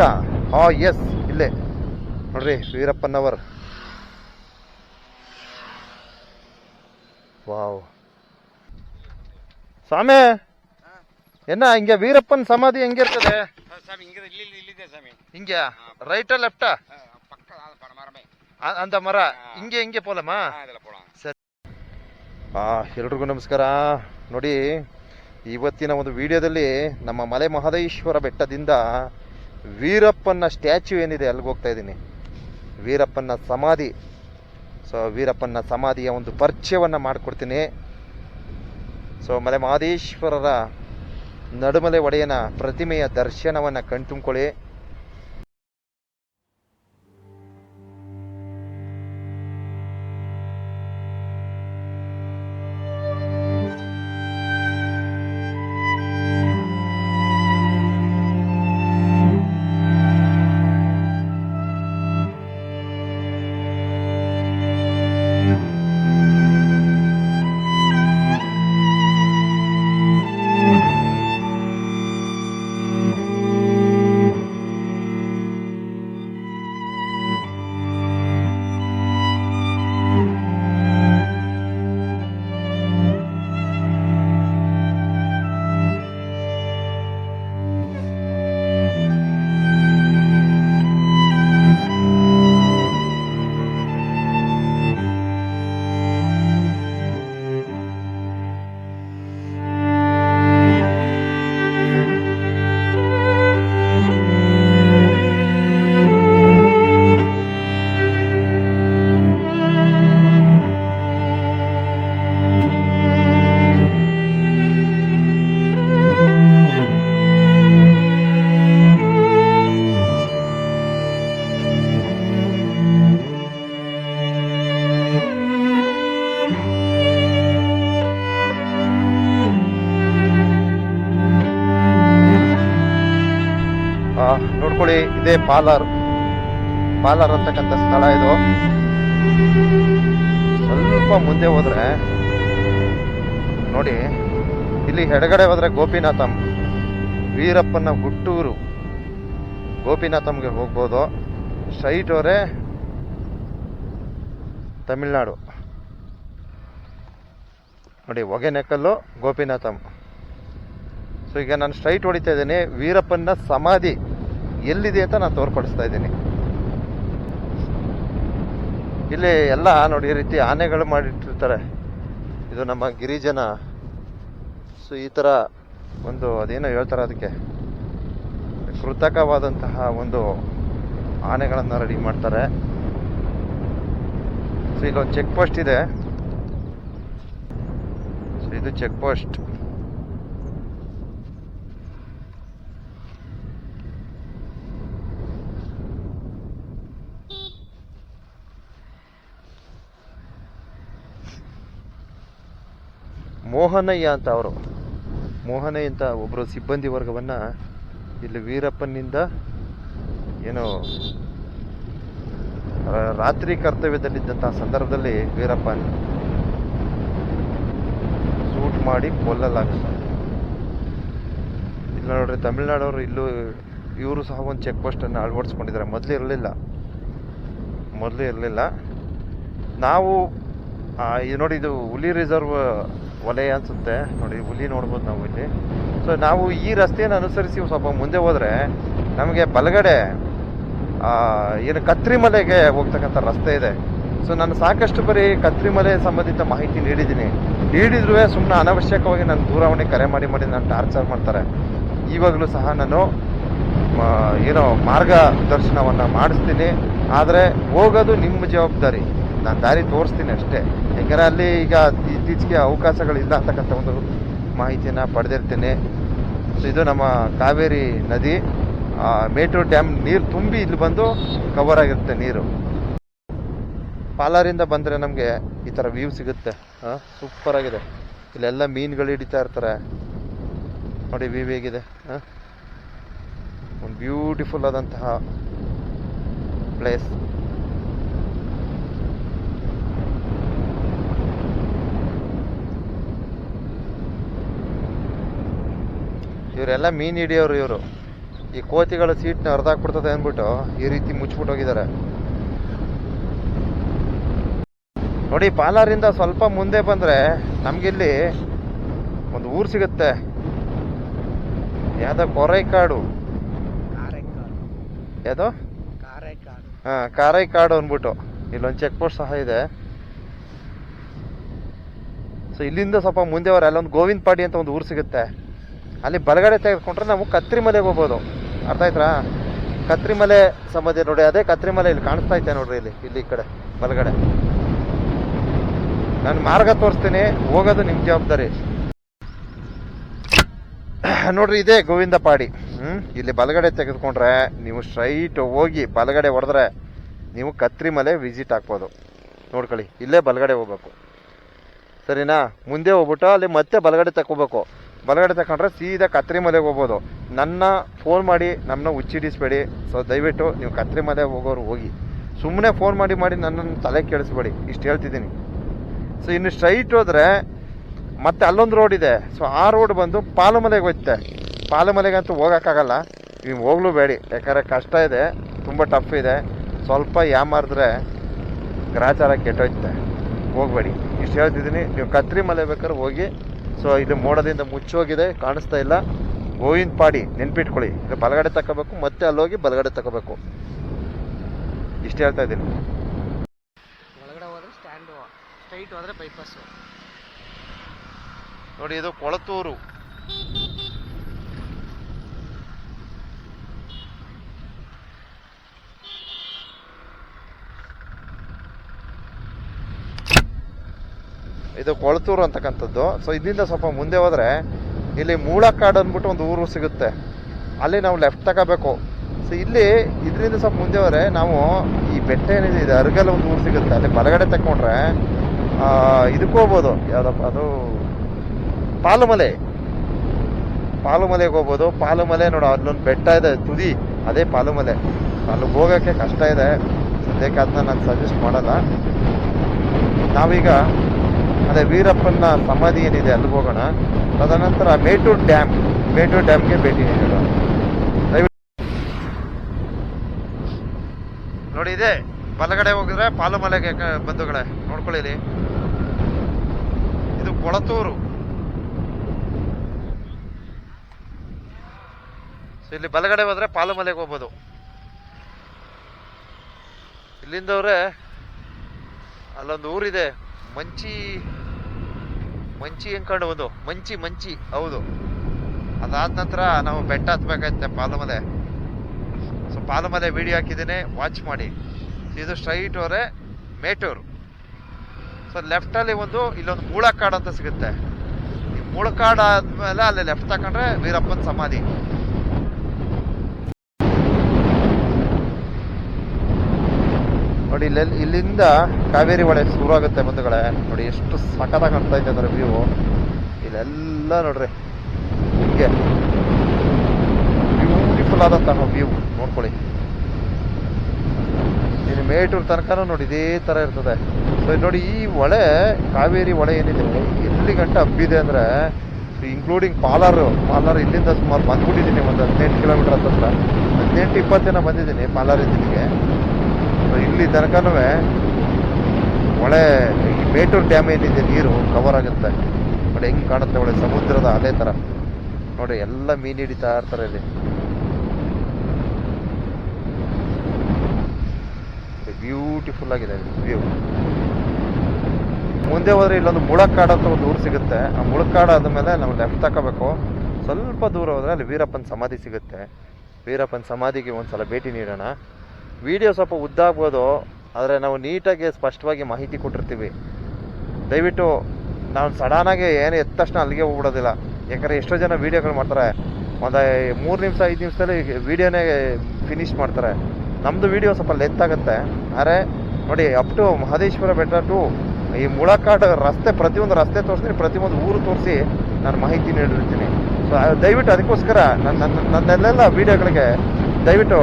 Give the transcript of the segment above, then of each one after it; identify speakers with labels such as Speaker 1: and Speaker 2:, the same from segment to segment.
Speaker 1: ಇಲ್ಲ. ಹಾ ಎಸ್ ಇಲ್ಲೇ. ನೋಡ್ರಿ ವೀರಪ್ಪನವರ್ ವಾವ್. ಸ್ವಾಮಿ! ಏನ ಹಿಂಗೆ ವೀರಪ್ಪನ ಸಮಾಧಿ ಹೆಂಗಿರ್ತದೆ?
Speaker 2: ಇರ್ತದೆ ಹಿಂಗೆ?
Speaker 1: ರೈಟ ಲೆಫ್ಟ ಅಂತ ಮರ? ಹಿಂಗೆ ಹಿಂಗೆ ಪೋಲಮ್ಮ?
Speaker 2: ಸರಿ.
Speaker 1: ಆ ಎಲ್ರಿಗೂ ನಮಸ್ಕಾರ. ನೋಡಿ ಇವತ್ತಿನ ಒಂದು ವಿಡಿಯೋದಲ್ಲಿ ನಮ್ಮ ಮಲೆ ಮಹದೇಶ್ವರ ಬೆಟ್ಟದಿಂದ ವೀರಪ್ಪನ ಸ್ಟ್ಯಾಚ್ಯೂ ಏನಿದೆ ಅಲ್ಲಿಗೆ ಹೋಗ್ತಾ ಇದ್ದೀನಿ? ವೀರಪ್ಪನ ಸಮಾಧಿ. ಸೊ ವೀರಪ್ಪನ ಸಮಾಧಿಯ ಒಂದು ಪರಿಚಯವನ್ನು ಮಾಡಿಕೊಡ್ತೀನಿ. ಸೊ ಮಲೆ ಮಹದೇಶ್ವರರ ನಡುಮಲೆ ಒಡೆಯನ ಪ್ರತಿಮೆಯ ದರ್ಶನವನ್ನು ಕಣ್ತುಂಬ್ಕೊಳ್ಳಿ. ಪಾಲರ್ ಪಾಲರ್ ಅಂತಕ್ಕಂಥ ಸ್ಥಳ ಇದು. ಸ್ವಲ್ಪ ಮುಂದೆ ಹೋದ್ರೆ, ನೋಡಿ, ಇಲ್ಲಿ ಎಡಗಡೆ ಹೋದ್ರೆ ಗೋಪಿನಾಥಂ, ವೀರಪ್ಪನ ಹುಟ್ಟೂರು. ಗೋಪಿನಾಥಂಗೆ ಹೋಗ್ಬೋದು. ಸ್ಟ್ರೈಟ್ ಹೋದ್ರೆ ತಮಿಳ್ನಾಡು. ನೋಡಿ ಹೊಗೆನೆಕಲ್ಲು ಗೋಪಿನಾಥಂ. ಸೊ ಈಗ ನಾನು ಸ್ಟ್ರೈಟ್ ಹೊಡಿತಾ ಇದ್ದೀನಿ. ವೀರಪ್ಪನ ಸಮಾಧಿ. ಎಲ್ಲಿದೆ ಅಂತ ನಾನು ತೋರ್ಪಡಿಸ್ತಾ ಇದ್ದೀನಿ. ಇಲ್ಲಿ ಎಲ್ಲ ನೋಡಿ ಈ ರೀತಿ ಆನೆಗಳು ಮಾಡಿಟ್ಟಿರ್ತಾರೆ. ಇದು ನಮ್ಮ ಗಿರಿಜನ. ಸೊ ಈ ಥರ ಒಂದು ಅದೇನೋ ಹೇಳ್ತಾರೆ ಅದಕ್ಕೆ. ಕೃತಕವಾದಂತಹ ಒಂದು ಆನೆಗಳನ್ನು ರೆಡಿ ಮಾಡ್ತಾರೆ. ಸೊ ಒಂದು ಚೆಕ್ ಪೋಸ್ಟ್ ಇದೆ. ಸೊ ಇದು ಚೆಕ್ ಪೋಸ್ಟ್ ಮೋಹನಯ್ಯ ಅಂತ ಅವರು. ಮೋಹನಯ್ಯ ಅಂತ ಒಬ್ಬರು ಸಿಬ್ಬಂದಿ ವರ್ಗವನ್ನು ಇಲ್ಲಿ ವೀರಪ್ಪನಿಂದ ಏನು ರಾತ್ರಿ ಕರ್ತವ್ಯದಲ್ಲಿದ್ದಂಥ ಸಂದರ್ಭದಲ್ಲಿ ವೀರಪ್ಪನ್ ಸೂಟ್ ಮಾಡಿ ಕೊಲ್ಲಲಾಗುತ್ತೆ ಇಲ್ಲ ನೋಡ್ರಿ, ತಮಿಳ್ನಾಡವರು ಇಲ್ಲೂ ಇವರು ಸಹ ಒಂದು ಚೆಕ್ ಪೋಸ್ಟನ್ನು ಅಳವಡಿಸ್ಕೊಂಡಿದ್ದಾರೆ. ಮೊದಲು ಇರಲಿಲ್ಲ. ಮೊದಲು ಇರಲಿಲ್ಲ. ನಾವು ನೋಡಿ ಇದು ಹುಲಿ ರಿಸರ್ವ್ ವಲಯ ಅನ್ಸುತ್ತೆ. ನೋಡಿ, ಹುಲಿ ನೋಡ್ಬೋದು ನಾವು ಇಲ್ಲಿ. ಸೊ ನಾವು ಈ ರಸ್ತೆಯನ್ನು ಅನುಸರಿಸಿ ಸ್ವಲ್ಪ ಮುಂದೆ ಹೋದರೆ ನಮಗೆ ಬಲಗಡೆ ಏನು ಕತ್ರಿಮಲೆಗೆ ಹೋಗ್ತಕ್ಕಂಥ ರಸ್ತೆ ಇದೆ. ಸೊ ನಾನು ಸಾಕಷ್ಟು ಬರೀ ಕತ್ರಿಮಲೆ ಸಂಬಂಧಿತ ಮಾಹಿತಿ ನೀಡಿದ್ದೀನಿ. ನೀಡಿದ್ರೂ ಸುಮ್ಮನೆ ಅನವಶ್ಯಕವಾಗಿ ನಾನು ದೂರವಾಣಿ ಕರೆ ಮಾಡಿ ಮಾಡಿ ನಾನು ಟಾರ್ಚರ್ ಮಾಡ್ತಾರೆ. ಇವಾಗಲೂ ಸಹ ನಾನು ಏನೋ ಮಾರ್ಗದರ್ಶನವನ್ನು ಮಾಡಿಸ್ತೀನಿ. ಆದರೆ ಹೋಗೋದು ನಿಮ್ಮ ಜವಾಬ್ದಾರಿ. ನಾನು ದಾರಿ ತೋರಿಸ್ತೀನಿ ಅಷ್ಟೇ. ಯಾಕಂದರೆ ಅಲ್ಲಿ ಈಗ ಇತ್ತೀಚೆಗೆ ಅವಕಾಶಗಳಿಲ್ಲ ಅಂತಕ್ಕಂಥ ಒಂದು ಮಾಹಿತಿಯನ್ನು ಪಡೆದಿರ್ತೀನಿ. ಸೊ ಇದು ನಮ್ಮ ಕಾವೇರಿ ನದಿ ಮೇಟೂರು ಡ್ಯಾಮ್ ನೀರು ತುಂಬಿ ಇಲ್ಲಿ ಬಂದು ಕವರ್ ಆಗಿರುತ್ತೆ ನೀರು. ಪಾಲಾರಿಂದ ಬಂದರೆ ನಮಗೆ ಈ ಥರ ವ್ಯೂ ಸಿಗುತ್ತೆ. ಸೂಪರ್ ಆಗಿದೆ. ಇಲ್ಲೆಲ್ಲ ಮೀನುಗಳು ಹಿಡಿತಾ ಇರ್ತಾರೆ. ನೋಡಿ ವ್ಯೂ ಹೇಗಿದೆ. ಹಾಂ, ಒಂದು ಬ್ಯೂಟಿಫುಲ್ ಆದಂತಹ ಪ್ಲೇಸ್ ಇವರೆಲ್ಲ ಮೀನು ಹಿಡಿಯೋರು ಇವರು. ಈ ಕೋತಿಗಳ ಸೀಟ್ನ ಹರಿದಾಕ್ಬಿಡ್ತದೆ ಅಂದ್ಬಿಟ್ಟು ಈ ರೀತಿ ಮುಚ್ಚಿಬಿಟ್ಟು ಹೋಗಿದ್ದಾರೆ. ನೋಡಿ ಪಾಲಾರಿಂದ ಸ್ವಲ್ಪ ಮುಂದೆ ಬಂದ್ರೆ ನಮ್ಗಿಲ್ಲಿ ಒಂದು ಊರು ಸಿಗುತ್ತೆ. ಯಾವ್ದೋ ಕೊರೈಕಾಡು. ಯಾವುದೋ? ಹಾ ಕಾರೈಕಾಡು ಅಂದ್ಬಿಟ್ಟು. ಇಲ್ಲೊಂದು ಚೆಕ್ ಪೋಸ್ಟ್ ಸಹ ಇದೆ. ಸೊ ಇಲ್ಲಿಂದ ಸ್ವಲ್ಪ ಮುಂದೆ ಹೋದ್ರೆ ಅಲ್ಲೊಂದು ಗೋವಿಂದ ಪಾಡಿ ಅಂತ ಒಂದು ಊರು ಸಿಗುತ್ತೆ. ಅಲ್ಲಿ ಬಲಗಡೆ ತೆಗೆದುಕೊಂಡ್ರೆ ನಾವು ಕತ್ರಿ ಮಲೆಗೆ ಹೋಗ್ಬೋದು. ಅರ್ಥ ಆಯ್ತಾ ಕತ್ರಿ ಮಲೆ ಸಮಾಧಿ ನೋಡಿ, ಅದೇ ಕತ್ರಿ ಮಲೆ ಇಲ್ಲಿ ಕಾಣಿಸ್ತಾ ಐತೆ ನೋಡ್ರಿ ಇಲ್ಲಿ ಇಲ್ಲಿ ಕಡೆ, ಬಲಗಡೆ. ನಾನು ಮಾರ್ಗ ತೋರಿಸ್ತೀನಿ, ಹೋಗೋದು ನಿಮ್ಮ ಜವಾಬ್ದಾರಿ. ನೋಡ್ರಿ, ಇದೇ ಗೋವಿಂದ ಪಾಡಿ. ಹ್ಮ್, ಇಲ್ಲಿ ಬಲಗಡೆ ತೆಗೆದುಕೊಂಡ್ರೆ ನೀವು ಸ್ಟ್ರೈಟ್ ಹೋಗಿ ಬಲಗಡೆ ಹೊಡೆದ್ರೆ ನೀವು ಕತ್ರಿ ಮಲೆ ವಿಸಿಟ್ ಹಾಕ್ಬೋದು ನೋಡ್ಕೊಳ್ಳಿ, ಇಲ್ಲೇ ಬಲಗಡೆ ಹೋಗ್ಬೇಕು. ಸರಿನಾ? ಮುಂದೆ ಹೋಗ್ಬಿಟ್ಟು ಅಲ್ಲಿ ಮತ್ತೆ ಬಲಗಡೆ ತಗೋಬೇಕು ಬಲಗಡೆ ತಗೊಂಡ್ರೆ ಸೀದಾ ಕತ್ರಿ ಮಲೆಗೆ ಹೋಗ್ಬೋದು. ನನ್ನ ಫೋನ್ ಮಾಡಿ ನಮ್ಮನ್ನ ಹುಚ್ಚಿಡಿಸ್ಬೇಡಿ. ಸೊ ದಯವಿಟ್ಟು ನೀವು ಕತ್ರಿ ಮಲೆ ಹೋಗೋರು ಹೋಗಿ. ಸುಮ್ಮನೆ ಫೋನ್ ಮಾಡಿ ಮಾಡಿ ನನ್ನನ್ನು ತಲೆ ಕೇಳಿಸ್ಬೇಡಿ ಇಷ್ಟು ಹೇಳ್ತಿದ್ದೀನಿ. ಸೊ ಇನ್ನು ಸ್ಟ್ರೈಟ್ ಹೋದರೆ ಮತ್ತೆ ಅಲ್ಲೊಂದು ರೋಡ್ ಇದೆ. ಸೊ ಆ ರೋಡ್ ಬಂದು ಪಾಲುಮಲೆಗೆ ಹೋಗುತ್ತೆ ಪಾಲಮಲೆಗಂತೂ ಹೋಗೋಕ್ಕಾಗಲ್ಲ. ನೀವು ಹೋಗ್ಲೂ ಬೇಡಿ. ಯಾಕಂದರೆ ಕಷ್ಟ ಇದೆ. ತುಂಬ ಟಫ್ ಇದೆ. ಸ್ವಲ್ಪ ಯಾಮಾರಿದ್ರೆ ಗ್ರಾಚಾರ ಕೆಟ್ಟೋಯ್ತೆ. ಹೋಗಬೇಡಿ. ಇಷ್ಟು ಹೇಳ್ತಿದ್ದೀನಿ. ನೀವು ಕತ್ರಿ ಮಲೆ ಬೇಕಾದ್ರೆ ಹೋಗಿ ಸೊ ಇದು ಮೋಡದಿಂದ ಮುಚ್ಚೋಗಿದೆ ಕಾಣಿಸ್ತಾ ಇಲ್ಲ. ಗೋವಿಂದ ಪಾಡಿ ನೆನ್ಪಿಟ್ಕೊಳ್ಳಿ. ಇದು ಬಲಗಡೆ ತಗೋಬೇಕು ಮತ್ತೆ ಅಲ್ಲೋಗಿ ಬಲಗಡೆ ತಗೋಬೇಕು ಇಷ್ಟು ಹೇಳ್ತಾ ಇದ್ದೀನಿ.
Speaker 3: ಒಳಗಡೆ ಹೋದ್ರೆ ಸ್ಟ್ಯಾಂಡು ಸ್ಟ್ರೈಟ್ ಹೋದ್ರೆ ಬೈಪಾಸು
Speaker 1: ನೋಡಿ ಇದು ಕೊಳತೂರು ಇದು ಕೊಳತೂರು ಅಂತಕ್ಕಂಥದ್ದು. ಸೊ ಇಲ್ಲಿಂದ ಸ್ವಲ್ಪ ಮುಂದೆ ಹೋದರೆ ಇಲ್ಲಿ ಮೂಳಕ್ಕಾಡು ಅಂದ್ಬಿಟ್ಟು ಒಂದು ಊರು ಸಿಗುತ್ತೆ. ಅಲ್ಲಿ ನಾವು ಲೆಫ್ಟ್ ತಗೋಬೇಕು. ಸೊ ಇಲ್ಲಿ ಇದರಿಂದ ಸ್ವಲ್ಪ ಮುಂದೆ ಹೋದರೆ ನಾವು ಈ ಬೆಟ್ಟ ಏನಿದೆ ಇದು ಅರ್ಗಲ್ ಒಂದು ಊರು ಸಿಗುತ್ತೆ. ಅಲ್ಲಿ ಬಲಗಡೆ ತಕೊಂಡ್ರೆ ಆ, ಇದಕ್ಕೆ ಹೋಗ್ಬೋದು. ಯಾವುದಪ್ಪ ಅದು ಪಾಲುಮಲೆ. ಪಾಲುಮಲೆಗೆ ಹೋಗ್ಬೋದು. ಪಾಲುಮಲೆ ನೋಡು ಅಲ್ಲೊಂದು ಬೆಟ್ಟ ಇದೆ ತುದಿ. ಅದೇ ಪಾಲುಮಲೆ. ಅಲ್ಲಿಗೆ ಹೋಗೋಕ್ಕೆ ಕಷ್ಟ ಇದೆ. ಸದ್ಯಕ್ಕೆ ಅದನ್ನ ನಾನು ಸಜೆಸ್ಟ್ ಮಾಡಲ್ಲ. ನಾವೀಗ ಅದೇ ವೀರಪ್ಪನ ಸಮಾಧಿ ಏನಿದೆ ಅಲ್ಲಿಗೆ ಹೋಗೋಣ. ತದನಂತರ ಮೇಟೂರ್ ಡ್ಯಾಮ್, ಮೇಟೂರ್ ಡ್ಯಾಮ್ಗೆ ಭೇಟಿ ನೀಡೋಣ. ನೋಡಿ ಇದೆ, ಬಲಗಡೆ ಹೋಗಿದ್ರೆ ಪಾಲುಮಲೆಗೆ ಬಂಧುಗಳೇ ನೋಡ್ಕೊಳ್ಳಿ ಇದು ಕೊಳತೂರು. ಇಲ್ಲಿ ಬಲಗಡೆ ಹೋದ್ರೆ ಪಾಲುಮಲೆಗೆ ಹೋಗ್ಬೋದು. ಇಲ್ಲಿಂದವ್ರೆ ಅಲ್ಲೊಂದು ಊರಿದೆ, ಮಂಚಿ ಮಂಚಿ ಅಂದ್ಕೊಂಡು ಒಂದು ಮಂಚಿ ಮಂಚಿ. ಹೌದು. ಅದಾದ ನಂತರ ನಾವು ಬೆಟ್ಟ ಹತ್ಬೇಕಾಯ್ತೆ ಪಾಲುಮಲೆ. ಸೊ, ಪಾಲುಮಲೆ ವಿಡಿಯೋ ಹಾಕಿದ್ದೀನಿ. ವಾಚ್ ಮಾಡಿ. ಇದು ಸ್ಟ್ರೈಟ್ ಹೋದ್ರೆ ಮೇಟೂರು. ಸೊ ಲೆಫ್ಟಲ್ಲಿ ಒಂದು ಇಲ್ಲೊಂದು ಮೂಳಕ್ಕಾಡು ಅಂತ ಸಿಗುತ್ತೆ. ಈ ಮೂಳಕ್ಕಾಡು ಆದ್ಮೇಲೆ ಅಲ್ಲಿ ಲೆಫ್ಟ್ ತಗೊಂಡ್ರೆ ವೀರಪ್ಪನ ಸಮಾಧಿ. ನೋಡಿ, ಇಲ್ಲಿ, ಇಲ್ಲಿಂದ ಕಾವೇರಿ ಹೊಳೆ ಶುರು ಆಗುತ್ತೆ ಬಂಧುಗಳೇ. ನೋಡಿ, ಎಷ್ಟು ಸಖತ್ತಾಗಿ ಕಾಣ್ತಾ ಇದೆ ಅಂದ್ರೆ ವ್ಯೂ ಇಲ್ಲೆಲ್ಲ ನೋಡ್ರಿ, ಹಿಂಗೆ. ಬ್ಯೂಟಿಫುಲ್ ಆದಂತಹ ವ್ಯೂ ನೋಡ್ಕೊಳ್ಳಿ. ಇಲ್ಲಿ ಮೇಟೂರ್ ತನಕನೂ ನೋಡಿ, ಇದೇ ಥರ ಇರ್ತದೆ. ಸೊ ನೋಡಿ, ಈ ಹೊಳೆ, ಕಾವೇರಿ ಹೊಳೆ ಏನಿದೆ, ಎಲ್ಲಿ ಗಂಟ ಹಬ್ಬಿದೆ ಅಂದರೆ ಇನ್ಕ್ಲೂಡಿಂಗ್ ಪಾಲಾರು, ಪಾಲಾರ್ ಇಲ್ಲಿಂದ ಸುಮಾರು ಬಂದ್ಬಿಟ್ಟಿದ್ದೀನಿ, ಒಂದು ಹದಿನೆಂಟು ಕಿಲೋಮೀಟರ್ ಹತ್ರ ಹದಿನೆಂಟು, ಇಪ್ಪತ್ತು ಜನ ಬಂದಿದ್ದೀನಿ ಪಾಲರ್ ಸೊ ಇಲ್ಲಿ ತನಕನೂ ಹೊಳೆ ಈ ಮೇಟೂರ್ ಡ್ಯಾಮ್ ಏನಿದೆ ನೀರು ಕವರ್ ಆಗುತ್ತೆ. ನೋಡಿ ಹೆಂಗೆ ಕಾಣುತ್ತೆ ಒಳ್ಳೆ ಸಮುದ್ರದ ಅಲೆ ಥರ ನೋಡಿ ಎಲ್ಲ ಮೀನು ಹಿಡಿತಾ ಇರ್ತಾರೆ ಇಲ್ಲಿ. ಬ್ಯೂಟಿಫುಲ್ ಆಗಿದೆ ವ್ಯೂ ಮುಂದೆ ಹೋದ್ರೆ ಇಲ್ಲೊಂದು ಮುಳಕ್ಕಾಡು ಅಂತ ಒಂದು ಊರು ಸಿಗುತ್ತೆ. ಆ ಮುಳಕ್ಕಾಡು ಆದಮೇಲೆ ನಾವು ಲೆಫ್ಟ್ ತಗೋಬೇಕು ಸ್ವಲ್ಪ ದೂರ ಹೋದ್ರೆ ಅಲ್ಲಿ ವೀರಪ್ಪನ ಸಮಾಧಿ ಸಿಗುತ್ತೆ. ವೀರಪ್ಪನ ಸಮಾಧಿಗೆ ಒಂದ್ಸಲ ಭೇಟಿ ನೀಡೋಣ. ವಿಡಿಯೋ ಸ್ವಲ್ಪ ಉದ್ದ ಆಗ್ಬೋದು ಆದರೆ ನಾವು ನೀಟಾಗಿ ಸ್ಪಷ್ಟವಾಗಿ ಮಾಹಿತಿ ಕೊಟ್ಟಿರ್ತೀವಿ. ದಯವಿಟ್ಟು ನಾನು ಸಡನ್ನಾಗಿ ಏನು ಎದ್ದ ತಕ್ಷಣ ಅಲ್ಲಿಗೆ ಹೋಗ್ಬಿಡೋದಿಲ್ಲ. ಯಾಕಂದರೆ ಎಷ್ಟೋ ಜನ ವೀಡಿಯೋಗಳು ಮಾಡ್ತಾರೆ. ಒಂದು ಮೂರು ನಿಮಿಷ, ಐದು ನಿಮಿಷದಲ್ಲಿ ವೀಡಿಯೋನೇ ಫಿನಿಶ್ ಮಾಡ್ತಾರೆ. ನಮ್ಮದು ವೀಡಿಯೋ ಸ್ವಲ್ಪ ಲೆತ್ತಾಗುತ್ತೆ ಆದರೆ ನೋಡಿ ಅಪ್ ಟು ಮಹದೇಶ್ವರ ಬೆಟ್ಟ ಟು ಈ ಮುಳಕಾಡು ರಸ್ತೆ, ಪ್ರತಿಯೊಂದು ರಸ್ತೆ ತೋರಿಸ್ತೀನಿ ಪ್ರತಿಯೊಂದು ಊರು ತೋರಿಸಿ ನಾನು ಮಾಹಿತಿ ನೀಡಿರ್ತೀನಿ. ಸೊ ದಯವಿಟ್ಟು ಅದಕ್ಕೋಸ್ಕರ ನನ್ನ ನನ್ನ ನನ್ನೆಲ್ಲ ವೀಡಿಯೋಗಳಿಗೆ ದಯವಿಟ್ಟು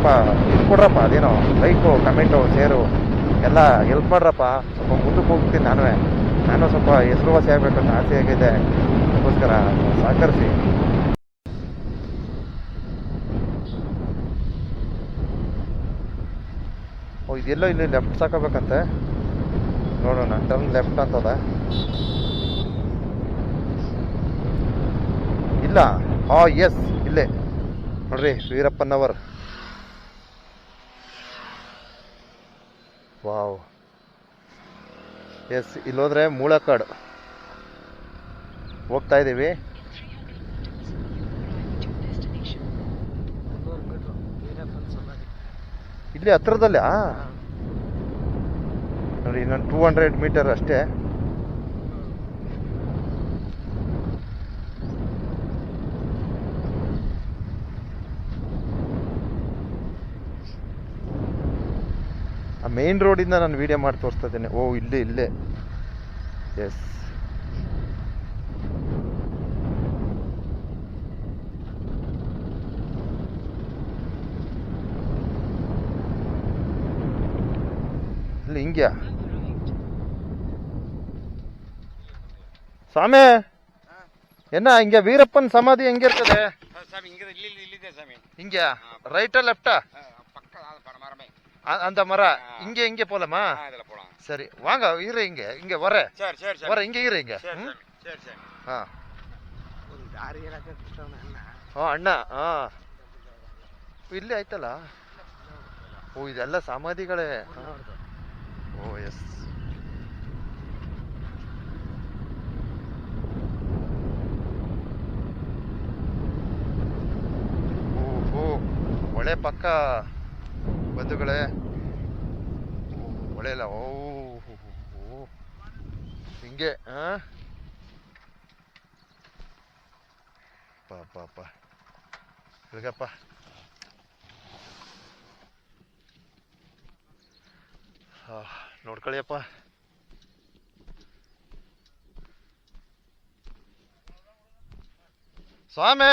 Speaker 1: ಸ್ವಲ್ಪ ಇದು ಕೊಡ್ರಪ್ಪ, ಅದೇನೋ ಲೈಕು ಕಮೆಂಟು ಶೇರು ಎಲ್ಲ ಹೆಲ್ಪ್ ಮಾಡ್ರಪ್ಪ. ಸ್ವಲ್ಪ ಮುಂದಕ್ಕೆ ಹೋಗ್ತೀನಿ ನಾನು ನಾನು ಸ್ವಲ್ಪ ಹೆಸರುವಾಸಿ ಆಗ್ಬೇಕು ಅಂತ ಆಸೆ ಆಗಿದೆ. ಅದಕ್ಕೋಸ್ಕರ ಸಹಕರಿಸಿ. ಓ, ಇದೆಲ್ಲೋ ಇಲ್ಲಿ ಲೆಫ್ಟ್ ಸಾಕೋಬೇಕಂತೆ. ನೋಡೋಣ ಟರ್ನ್ ಲೆಫ್ಟ್ ಅಂತದ. ಇಲ್ಲ. ಹಾ ಎಸ್ ಇಲ್ಲೇ. ನೋಡ್ರಿ, ವೀರಪ್ಪನವರ್. ವಾವ್. ಎಸ್ ಇಲ್ಲೋದ್ರೆ ಮೂಳಕಾಡು. ಹೋಗ್ತಾ ಇದ್ದೀವಿ ಇಲ್ಲಿ ಹತ್ರದಲ್ಲೇ ನೋಡಿ ಇನ್ನೊಂದು ಟೂ ಹಂಡ್ರೆಡ್ ಮೀಟರ್ ಅಷ್ಟೇ ಆ ಮೇನ್ ರೋಡಿಂದ ನಾನು ವಿಡಿಯೋ ಮಾಡಿ ತೋರಿಸ್ತಾ ಇದ್ದೇನೆ. ಓ ಇಲ್ಲೇ ಇಲ್ಲೇ. ಎಸ್ ಇಲ್ಲಿ ಹಿಂಗ್ಯಾ? ಸ್ವಾಮಿ! ಎನ್ನ ಹಿಂಗೆ ವೀರಪ್ಪನ ಸಮಾಧಿ ಹೆಂಗಿರ್ತದೆ?
Speaker 2: ಸ್ವಾಮಿ ಹಿಂಗೆ ಇಲ್ಲಿ ಇಲ್ಲಿ ಇಲ್ಲಿದೆ ಸ್ವಾಮಿ.
Speaker 1: ಹಿಂಗ್ಯಾ? ರೈಟಾ ಲೆಫ್ಟಾ?
Speaker 2: ಆ,
Speaker 1: அந்த மரம் இங்கே இங்கே போலாமா
Speaker 2: ஆ இதில் போகலாம்
Speaker 1: சரி வாங்க இரு இங்க இங்க வர
Speaker 2: சரி சரி
Speaker 1: வர
Speaker 2: சரி
Speaker 1: இங்க இரு இங்க
Speaker 2: சரி
Speaker 1: ம்?
Speaker 2: ಸ್ವಾಮಿ ಸರಿ ಸರಿ
Speaker 1: ಹಾ
Speaker 3: ಒಂದು ದಾರಿ ಹೇಳಕ್ಕೆ ಕೃಷ್ಣನ ಅಣ್ಣ
Speaker 1: ಹಾ ಅಣ್ಣ ಹಾ ಇಲ್ಲಿ ಆಯ್ತಲ್ಲ ಓ ಇದೆಲ್ಲ ಸಮಾಧಿಗಳೇ ಹಾ.
Speaker 3: ನೋಡ್ದು
Speaker 1: ಓ ಎಸ್ ಓಹೋ ಹೊಳೆ ಪಕ್ಕ ಬಂಧುಗಳೇ. ಒಳ್ಳೆಯಲ್ಲ ಓ. ಹಿಂಗೆ ಪಾಪ ಪಾಪ ಇಳ್ಗಪ್ಪ ನೋಡ್ಕೊಳ್ಳಿಯಪ್ಪ. ಸ್ವಾಮಿ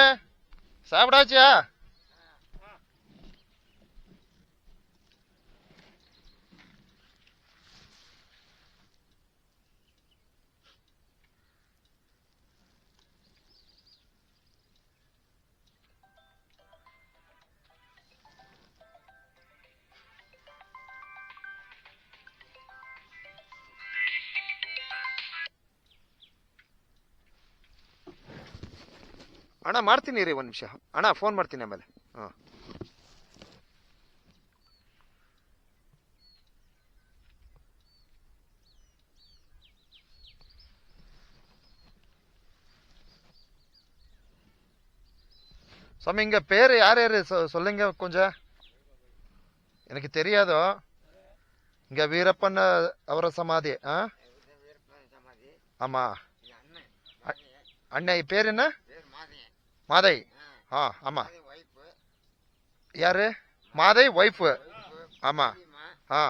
Speaker 1: ಸಾಬ್ರಾಜ್ಯ ಮಾಡ್ತೀನಿ ರೀ ಒಂದು ನಿಮಿಷ ಅಣ್ಣ ಫೋನ್ ಮಾಡ್ತೀನಿ ಆಮೇಲೆ ಹಾಂ சுவாமி இங்க பேர் யார் யாரு சொ- சொல்லுங்க கொஞ்சம் எனக்கு தெரியாது இங்க வீரப்பன் அவர சமாதி ஆ
Speaker 2: ಸಮಾಧಿ
Speaker 1: ஆமா
Speaker 2: ಈ ಅಣ್ಣ
Speaker 1: அண்ணன் பேர் என்ன
Speaker 2: ಬೇರೆ ಮಾದಿ
Speaker 1: மாதை. ஆ
Speaker 2: ஆமாம்
Speaker 1: யார்? மாதை ஒய்ஃபு ஆமாம் ஆ.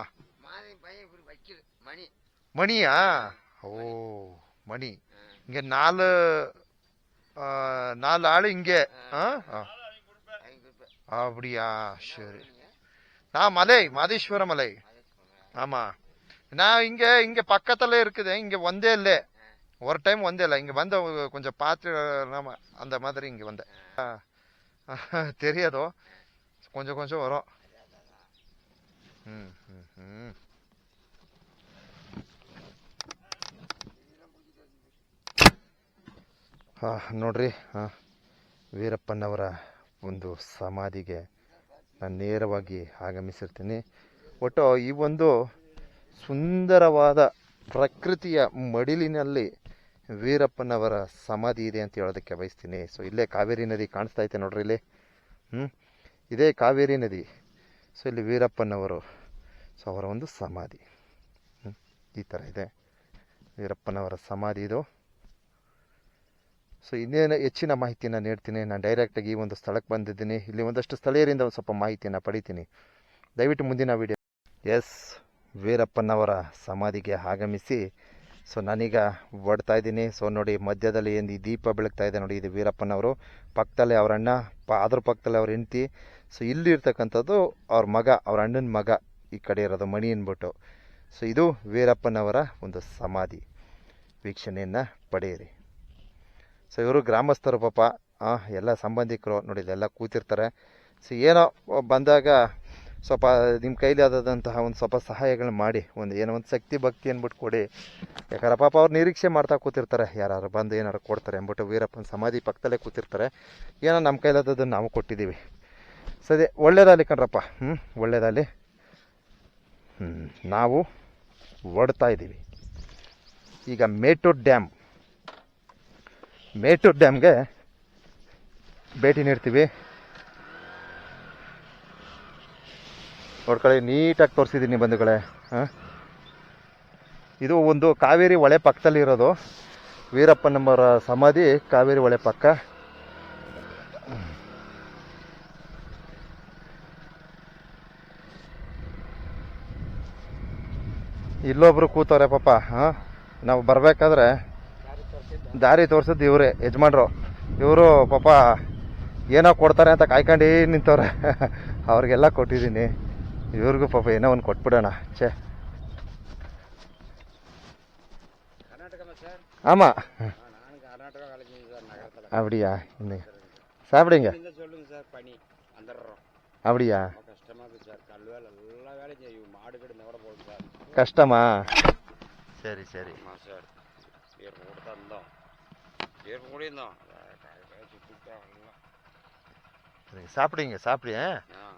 Speaker 1: மணியா? ஓ மணி. இங்கே நாலு நாலு ஆள் இங்கே. ஆ. அப்படியா? சரி. நான் மலை மாதேஸ்வர மலை ஆமாம் நான் இங்கே இங்கே பக்கத்தில் இருக்குது. இங்கே வந்தே இல்லை. ஒரு டைம் வந்தே இல்ல இங்க வந்த கொஞ்சம் பார்த்து நாம அந்த மாதிரி இங்க வந்தேன் ஆ, தெரியாதோ கொஞ்சம் கொஞ்சம் வரும் ம் ம் ம் ಹಾಂ ನೋಡ್ರಿ ಹಾಂ ವೀರಪ್ಪನವರ ಒಂದು ಸಮಾಧಿಗೆ ನಾನು ನೇರವಾಗಿ ಆಗಮಿಸಿರ್ತೀನಿ ಒಟ್ಟು ಈ ಒಂದು ಸುಂದರವಾದ ಪ್ರಕೃತಿಯ ಮಡಿಲಿನಲ್ಲಿ ವೀರಪ್ಪನವರ ಸಮಾಧಿ ಇದೆ ಅಂತ ಹೇಳೋದಕ್ಕೆ ಬಯಸ್ತೀನಿ. ಸೊ ಇಲ್ಲೇ ಕಾವೇರಿ ನದಿ ಕಾಣಿಸ್ತಾ ಐತೆ ನೋಡ್ರಿ ಇಲ್ಲಿ. ಹ್ಞೂ ಇದೇ ಕಾವೇರಿ ನದಿ. ಸೊ ಇಲ್ಲಿ ವೀರಪ್ಪನವರು ಸೊ ಅವರ ಒಂದು ಸಮಾಧಿ. ಈ ಥರ ಇದೆ. ವೀರಪ್ಪನವರ ಸಮಾಧಿ ಇದು. ಸೊ ಇನ್ನೇನು ಹೆಚ್ಚಿನ ಮಾಹಿತಿಯನ್ನು ನೀಡ್ತೀನಿ. ನಾನು ಡೈರೆಕ್ಟಾಗಿ ಈ ಒಂದು ಸ್ಥಳಕ್ಕೆ ಬಂದಿದ್ದೀನಿ. ಇಲ್ಲಿ ಒಂದಷ್ಟು ಸ್ಥಳೀಯರಿಂದ ಒಂದು ಸ್ವಲ್ಪ ಮಾಹಿತಿಯನ್ನು ಪಡಿತೀನಿ. ದಯವಿಟ್ಟು ಮುಂದಿನ ವಿಡಿಯೋ ಎಸ್ ವೀರಪ್ಪನವರ ಸಮಾಧಿಗೆ ಆಗಮಿಸಿ ಸೊ ನಾನೀಗ ಓಡ್ತಾ ಇದ್ದೀನಿ. ಸೊ ನೋಡಿ, ಮಧ್ಯದಲ್ಲಿ ಏನು ಈ ದೀಪ ಬೆಳಗ್ತಾ ಇದೆ ನೋಡಿ, ಇದು ವೀರಪ್ಪನವರು. ಪಕ್ಕದಲ್ಲೇ ಅವ್ರ ಅಣ್ಣ, ಪ, ಅದ್ರ ಪಕ್ಕದಲ್ಲಿ ಅವ್ರ ಹೆಂಡ್ತಿ. ಸೊ ಇಲ್ಲಿ ಇರ್ತಕ್ಕಂಥದ್ದು ಅವ್ರ ಮಗ, ಅವ್ರ ಅಣ್ಣನ ಮಗ ಈ ಕಡೆ ಇರೋದು ಮಣಿ ಅಂದ್ಬಿಟ್ಟು. ಸೊ ಇದು ವೀರಪ್ಪನವರ ಒಂದು ಸಮಾಧಿ. ವೀಕ್ಷಣೆಯನ್ನು ಪಡೆಯಿರಿ. ಸೊ ಇವರು ಗ್ರಾಮಸ್ಥರು ಪಾಪ. ಎಲ್ಲ ಸಂಬಂಧಿಕರು ನೋಡಿ ಇಲ್ಲೆಲ್ಲ ಕೂತಿರ್ತಾರೆ. ಸೊ ಏನೋ ಬಂದಾಗ ಸ್ವಲ್ಪ ನಿಮ್ಮ ಕೈಲಿ ಆದಂತಹ ಒಂದು ಸ್ವಲ್ಪ ಸಹಾಯಗಳನ್ನ ಮಾಡಿ, ಒಂದು ಏನೋ ಒಂದು ಶಕ್ತಿ, ಭಕ್ತಿ ಅಂದ್ಬಿಟ್ಟು ಕೊಡಿ. ಯಾಕಂದ್ರೆ ಪಾಪ ಅವ್ರು ನಿರೀಕ್ಷೆ ಮಾಡ್ತಾ ಕೂತಿರ್ತಾರೆ ಯಾರು ಬಂದು ಏನಾರು ಕೊಡ್ತಾರೆ ಅಂದ್ಬಿಟ್ಟು ವೀರಪ್ಪನ ಸಮಾಧಿ ಪಕ್ಕದಲ್ಲೇ ಕೂತಿರ್ತಾರೆ. ಏನೋ ನಮ್ಮ ಕೈಲಾದದನ್ನು ನಾವು ಕೊಟ್ಟಿದ್ದೀವಿ. ಸರಿ, ಒಳ್ಳೇದಾಗಲಿ ಕಣ್ರಪ್ಪ. ಹ್ಞೂ ಒಳ್ಳೇದಾಗಲಿ. ಹ್ಞೂ ನಾವು ಓಡ್ತಾ ಇದ್ದೀವಿ. ಈಗ ಮೇಟೂರ್ ಡ್ಯಾಮ್. ಮೇಟೂರ್ ಡ್ಯಾಮ್ಗೆ ಭೇಟಿ ನೀಡ್ತೀವಿ. ನೋಡ್ಕೊಳ್ಳಿ ನೀಟಾಗಿ ತೋರಿಸಿದ್ದೀನಿ ಬಂಧುಗಳೇ, ಹಾಂ? ಇದು ಒಂದು ಕಾವೇರಿ ಹೊಳೆ ಪಕ್ಕದಲ್ಲಿ ಇರೋದು. ವೀರಪ್ಪನವರ ಸಮಾಧಿ, ಕಾವೇರಿ ಹೊಳೆ ಪಕ್ಕ. ಇಲ್ಲೊಬ್ರು ಕೂತವ್ರೆ ಪಾಪ, ಹಾಂ? ನಾವು ಬರಬೇಕಾದ್ರೆ
Speaker 3: ದಾರಿ ತೋರಿಸಿದ್ದು
Speaker 1: ಇವರೇ, ಯಜಮಾನ್ರು. ಇವರು ಪಾಪ ಏನೋ ಕೊಡ್ತಾರೆ ಅಂತ ಕಾಯ್ಕೊಂಡು ನಿಂತವ್ರೆ. ಅವ್ರಿಗೆಲ್ಲ ಕೊಟ್ಟಿದ್ದೀನಿ ಇವ್ರಿಗೂ ಪಾಪ ಏನೋ ಒಂದು ಕೊಟ್ಬಿಡೋಣ ಛೇ
Speaker 3: ಕರ್ನಾಟಕ ಸರ್
Speaker 1: ஆமாம்
Speaker 3: நான் கர்நாடகா காலேஜ் சார் நகரத்தில்
Speaker 1: அப்படியா இன்னும் சாப்பிடுங்க
Speaker 3: இந்த சொல்லுங்க சார் பனி வந்துடுறோம்
Speaker 1: அப்படியா
Speaker 3: ரொம்ப கஷ்டமாக இருக்குது சார் கல் வேலை எல்லா வேலையும் செய்யும் மாடு கட்டு கூட போகுது சார்
Speaker 1: கஷ்டமா சரி சரி
Speaker 3: ஆமாம் சார் ஏற்பு கூட தான் இருந்தோம் ஏற்பு கூட இருந்தோம் சுத்தம் எல்லாம்
Speaker 1: சரி, சாப்பிடுங்க சாப்பிடு
Speaker 3: ஆ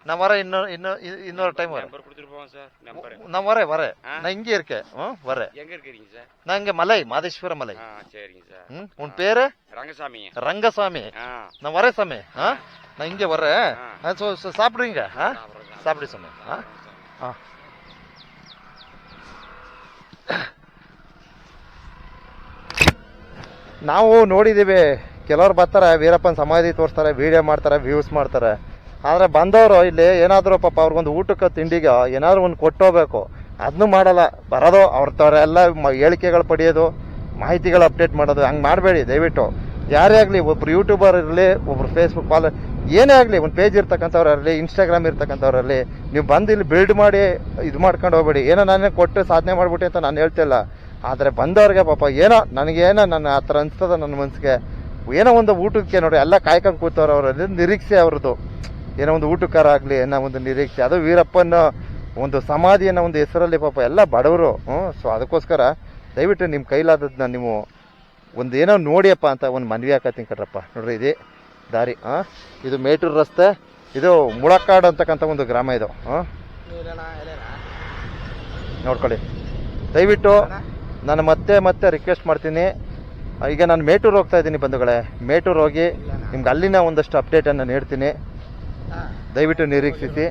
Speaker 1: நான் வரேன் இன்னொரு இன்னும் இ- இன்னொரு டைம் வரேன்
Speaker 3: நம்பர் கொடுத்துட்டு போவோம் சார் நம்பர்
Speaker 1: நான் வரேன் வரேன்
Speaker 3: ஆ.
Speaker 1: நான் இங்கே இருக்கேன் ம் வரேன்
Speaker 3: எங்கே இருக்கிறீங்க சார்
Speaker 1: நான் இங்கே மலை மாதேஸ்வர மலை
Speaker 3: ஆ சரிங்க சார்
Speaker 1: ம் உன் பேரு
Speaker 3: ரங்கசாமி
Speaker 1: ரங்கசாமி
Speaker 3: ஆ
Speaker 1: நான் வரேன் சாமி ஆ நான் இங்கே வரேன்
Speaker 3: ஆ.
Speaker 1: ஆ, சோ சோ, சாப்பிடுங்க ஆ
Speaker 3: சாப்பிட்றோம் சார்
Speaker 1: சாப்பிடு சாமி ஆ ஆ ನಾವು ನೋಡಿದ್ದೀವಿ ಕೆಲವ್ರು ಬರ್ತಾರೆ ವೀರಪ್ಪನ ಸಮಾಧಿ ತೋರಿಸ್ತಾರೆ ವಿಡಿಯೋ ಮಾಡ್ತಾರೆ ವ್ಯೂಸ್ ಮಾಡ್ತಾರೆ ಆದರೆ ಬಂದವರು ಇಲ್ಲಿ ಏನಾದರೂ ಪಾಪ ಅವ್ರಿಗೊಂದು ಊಟಕ್ಕೆ, ತಿಂಡಿಗೆ ಏನಾದರೂ ಒಂದು ಕೊಟ್ಟೋಗ್ಬೇಕು. ಅದನ್ನು ಮಾಡಲ್ಲ. ಬರೋದು ಅವ್ರ ಥರ ಎಲ್ಲ ಹೇಳಿಕೆಗಳು ಪಡೆಯೋದು, ಮಾಹಿತಿಗಳು ಅಪ್ಡೇಟ್ ಮಾಡೋದು, ಹಂಗೆ ಮಾಡಬೇಡಿ, ದಯವಿಟ್ಟು. ಯಾರೇ ಆಗಲಿ, ಒಬ್ರು ಯೂಟ್ಯೂಬರ್ ಇರಲಿ, ಒಬ್ರು ಫೇಸ್ಬುಕ್ ಫಾಲೋ, ಏನೇ ಆಗಲಿ, ಒಂದು ಪೇಜ್ ಇರ್ತಕ್ಕಂಥವ್ರಲ್ಲಿ ಇನ್ಸ್ಟಾಗ್ರಾಮ್ ಇರ್ತಕ್ಕಂಥವ್ರಲ್ಲಿ ನೀವು ಬಂದು ಇಲ್ಲಿ ಬಿಲ್ಡ್ ಮಾಡಿ, ಇದು ಮಾಡ್ಕೊಂಡು ಹೋಗ್ಬೇಡಿ. ಏನೋ ನಾನೇ ಕೊಟ್ಟು ಸಾಧನೆ ಮಾಡ್ಬಿಟ್ಟೆ ಅಂತ ನಾನು ಹೇಳ್ತಿಲ್ಲ ಆದರೆ ಬಂದವ್ರಿಗೆ ಪಾಪ ಏನೋ, ನನಗೇನೋ ನನ್ನ ಆ ಥರ ಅನಿಸ್ತದ ನನ್ನ ಮನಸ್ಸಿಗೆ ಏನೋ ಒಂದು ಊಟಕ್ಕೆ ನೋಡಿ, ಎಲ್ಲ ಕಾಯ್ಕೊಂಡು ಕೂತವ್ರು ಅವರಲ್ಲಿ ನಿರೀಕ್ಷೆ ಅವ್ರದ್ದು. ಏನೋ ಒಂದು ಊಟಕಾರ ಆಗಲಿ ಅನ್ನೋ ಒಂದು ನಿರೀಕ್ಷೆ. ಅದು ವೀರಪ್ಪನ ಒಂದು ಸಮಾಧಿ ಅನ್ನೋ ಒಂದು ಹೆಸರಲ್ಲಿ ಪಾಪ ಎಲ್ಲ ಬಡವರು, ಹ್ಞೂ, ಸೊ ಅದಕ್ಕೋಸ್ಕರ ದಯವಿಟ್ಟು ನಿಮ್ಮ ಕೈಲಾದದನ್ನ ನೀವು ಒಂದು ಏನೋ ನೋಡಿಯಪ್ಪ ಅಂತ ಒಂದು ಮನವಿ ಹಾಕತ್ತೀನಿ ಕಟ್ರಪ್ಪ ನೋಡ್ರಿ, ಇದೇ ದಾರಿ, ಹಾಂ? ಇದು ಮೇಟೂರು ರಸ್ತೆ, ಇದು ಮುಳಕ್ಕಾಡು ಅಂತಕ್ಕಂಥ ಒಂದು ಗ್ರಾಮ ಇದು ಹಾಂ ನೋಡ್ಕೊಳ್ಳಿ. ದಯವಿಟ್ಟು ನಾನು ಮತ್ತೆ ಮತ್ತೆ ರಿಕ್ವೆಸ್ಟ್ ಮಾಡ್ತೀನಿ. ಈಗ ನಾನು ಮೇಟೂರು ಹೋಗ್ತಾ ಇದ್ದೀನಿ ಬಂಧುಗಳೇ. ಮೇಟೂರು ಹೋಗಿ ನಿಮ್ಗೆ ಅಲ್ಲಿನ ಒಂದಷ್ಟು ಅಪ್ಡೇಟನ್ನು ನೀಡ್ತೀನಿ. ದಯವಿಟ್ಟು ನಿರೀಕ್ಷಿಸಿ.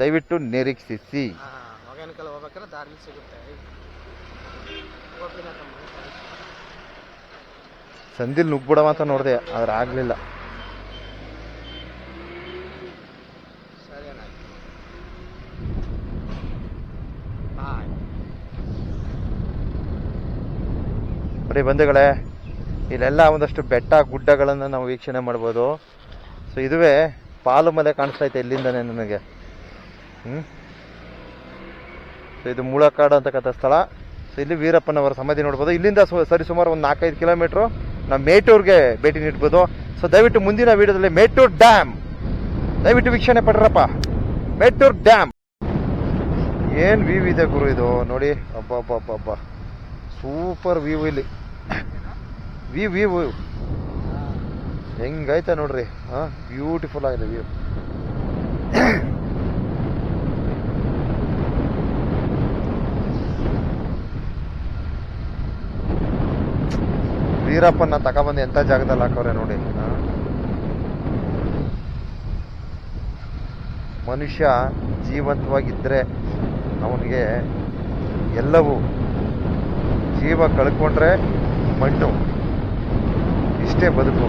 Speaker 1: ದಯವಿಟ್ಟು ನಿರೀಕ್ಷಿಸಿ.
Speaker 3: ಹಾಂ ಒಗೇನಕಲ್ ಹೋಗ್ಬೇಕಾದ್ರೆ ಸಿಗುತ್ತೆ
Speaker 1: ಸಂದಿಲ್ ನುಗ್ಬಿಡ ಅಂತ ನೋಡಿದೆ, ಆದ್ರೆ ಆಗಲಿಲ್ಲ. ಬರೀ ಬಂಧುಗಳೇ ಇಲ್ಲೆಲ್ಲ ಒಂದಷ್ಟು ಬೆಟ್ಟ ಗುಡ್ಡಗಳನ್ನು ನಾವು ವೀಕ್ಷಣೆ ಮಾಡ್ಬೋದು. ಸೊ ಇದುವೇ ಪಾಲು ಮಲೆ ಕಾಣಿಸ್ತಾ ಇತ್ತು ಇಲ್ಲಿಂದನೇ ನನಗೆ. ಸೊ ಇದು ಮುಳಕಾಡು ಅಂತಕ್ಕಂಥ ಸ್ಥಳ. ಸೊ ಇಲ್ಲಿ ವೀರಪ್ಪನವರ ಸಮಾಧಿ ನೋಡ್ಬೋದು. ಇಲ್ಲಿಂದ ಸು- ಸರಿಸುಮಾರು ಒಂದು ನಾಲ್ಕೈದು ಕಿಲೋಮೀಟ್ರು ನಾವು ಮೇಟೂರ್ಗೆ ಭೇಟಿ ನೀಡ್ಬೋದು. ಸೊ ದಯವಿಟ್ಟು ಮುಂದಿನ ವಿಡಿಯೋದಲ್ಲಿ ಮೇಟೂರ್ ಡ್ಯಾಮ್. ದಯವಿಟ್ಟು ವೀಕ್ಷಣೆ ಪಡ್ರಪ್ಪ. ಮೇಟೂರ್ ಡ್ಯಾಮ್. ಏನು ವ್ಯೂ ಇದೆ ಗುರು ಇದು? ನೋಡಿ, ಅಬ್ಬಬ್ಬಬ್ಬಬ್ಬ. ಸೂಪರ್ ವ್ಯೂ ಇಲ್ಲಿ. ವ್ಯೂ ವ್ಯೂ ವ್ಯೂ ಹೆಂಗೈತೆ ನೋಡ್ರಿ? ಹಾ ಬ್ಯೂಟಿಫುಲ್ ಆಗಿದೆ ವ್ಯೂ ವೀರಪ್ಪನ ತಗೊಂಬಂದು ಎಂಥ ಜಾಗದಲ್ಲಿ ಹಾಕವ್ರೆ ನೋಡಿ. ಮನುಷ್ಯ ಜೀವಂತವಾಗಿದ್ದರೆ ಅವನಿಗೆ ಎಲ್ಲವೂ ಜೀವ ಕಳ್ಕೊಂಡ್ರೆ ಮಣ್ಣು. ಇಷ್ಟೇ ಬದುಕು